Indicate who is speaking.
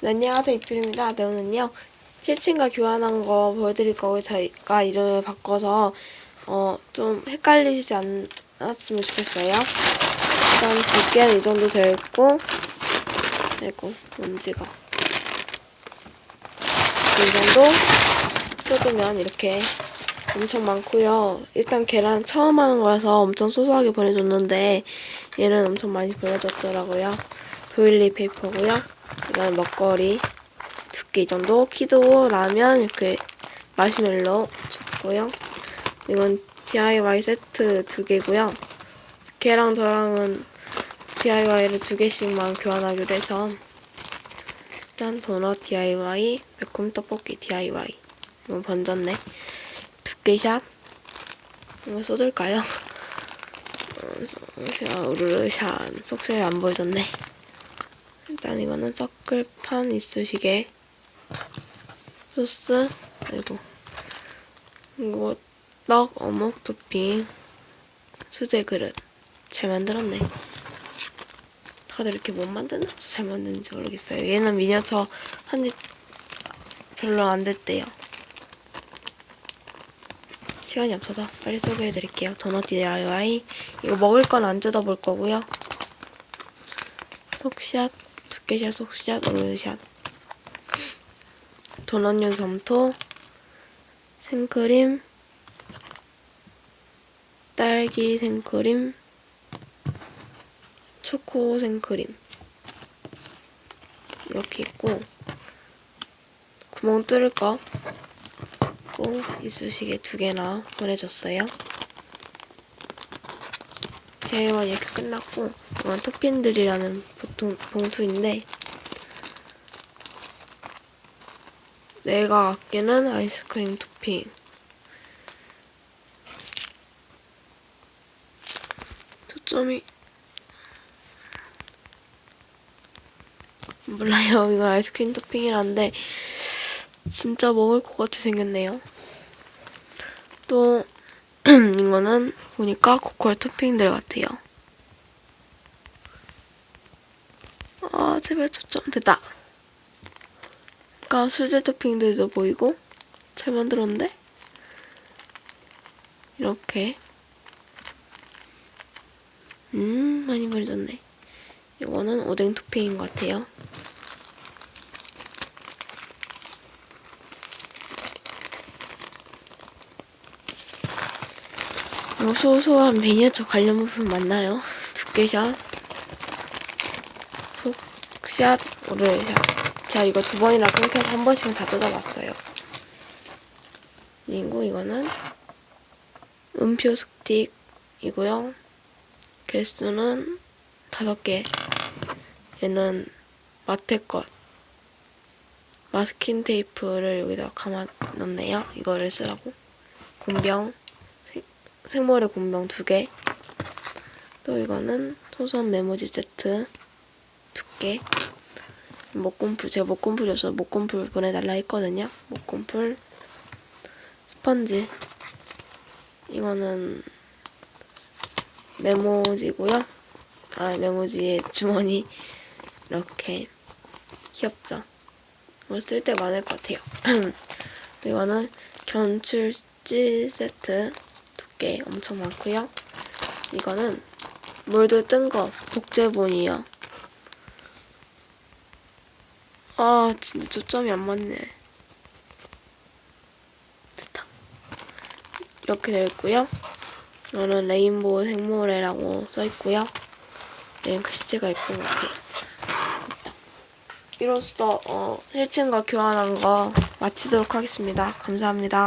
Speaker 1: 네, 안녕하세요 이필입니다. 네 오늘은요 실친과 교환한 거 보여드릴 거고 저희가 이름을 바꿔서 어 좀 헷갈리시지 않았으면 좋겠어요. 일단 두께는 이 정도 되어 있고 아이고 먼지가 이 정도 쏟으면 이렇게 엄청 많고요. 일단 계란 처음 하는 거라서 엄청 소소하게 보내줬는데 얘는 엄청 많이 보내줬더라고요. 도일리 페이퍼고요. 이건 먹거리 두께 이 정도. 키도 라면 이렇게 마시멜로 줬고요. 이건 DIY 세트 두 개고요. 걔랑 저랑은 DIY를 두 개씩만 교환하기로 해서 일단 도넛 DIY, 매콤 떡볶이 DIY 이거 번졌네. 두께샷 이거 쏟을까요? 어, 제가 우르르샷 속셈이 안 보여줬네. 일단 이거는 서클판 이쑤시개 소스 아이고 이거 떡 어묵 토핑 수제 그릇 잘 만들었네. 다들 이렇게 못 만드나? 잘 만드는지 모르겠어요. 얘는 미니어처 한지 별로 안 됐대요. 시간이 없어서 빨리 소개해드릴게요. 도넛 DIY 이거 먹을 건 안 뜯어볼 거고요. 속샷, 두께샷, 속샷, 오르샷 도넛류 점토 생크림 딸기 생크림 초코 생크림 이렇게 있고 구멍 뚫을 거꼭 이쑤시개 두 개나 보내줬어요. 대회만 이렇게 끝났고 이건 토핀들이라는 보통 봉투인데 내가 아끼는 아이스크림 토핑. 초점이 몰라요. 이거 아이스크림 토핑이라는데 진짜 먹을 것 같이 생겼네요. 또 이거는 보니까 고퀄 토핑들 같아요. 아 제발 초점 됐다. 그러니까 수제 토핑들도 보이고 잘 만들었는데? 이렇게. 음 많이 버려졌네. 이거는 오뎅 토핑인 것 같아요 요 소소한 미니어처 관련 부품 맞나요? 두께샷. 속샷. 오르샷. 제가 이거 두 번이나 끊겨서 한 번씩은 다 뜯어봤어요. 그리고 이거는 음표 스틱이고요. 개수는 다섯 개. 얘는 마테 것. 마스킹 테이프를 여기다 감아 넣네요. 이거를 쓰라고. 곤병 생머리 곤병 두 개. 또 이거는 소선 메모지 세트 두 개. 목공풀 제가 목공풀이어서 목공풀 보내달라 했거든요. 목공풀 스펀지 이거는 메모지고요. 아 메모지의 주머니 이렇게 귀엽죠. 이거 쓸 때 많을 것 같아요. 이거는 견출지 세트 게 엄청 많고요. 이거는 물도 뜬 거 복제본이요. 아 진짜 초점이 안 맞네. 됐다. 이렇게 되어 있고요. 이거는 레인보우 생모래라고 써 있고요. 얘는 글씨체가 예쁜 것 같아요. 됐다. 이로써 어, 1층과 교환한 거 마치도록 하겠습니다. 감사합니다.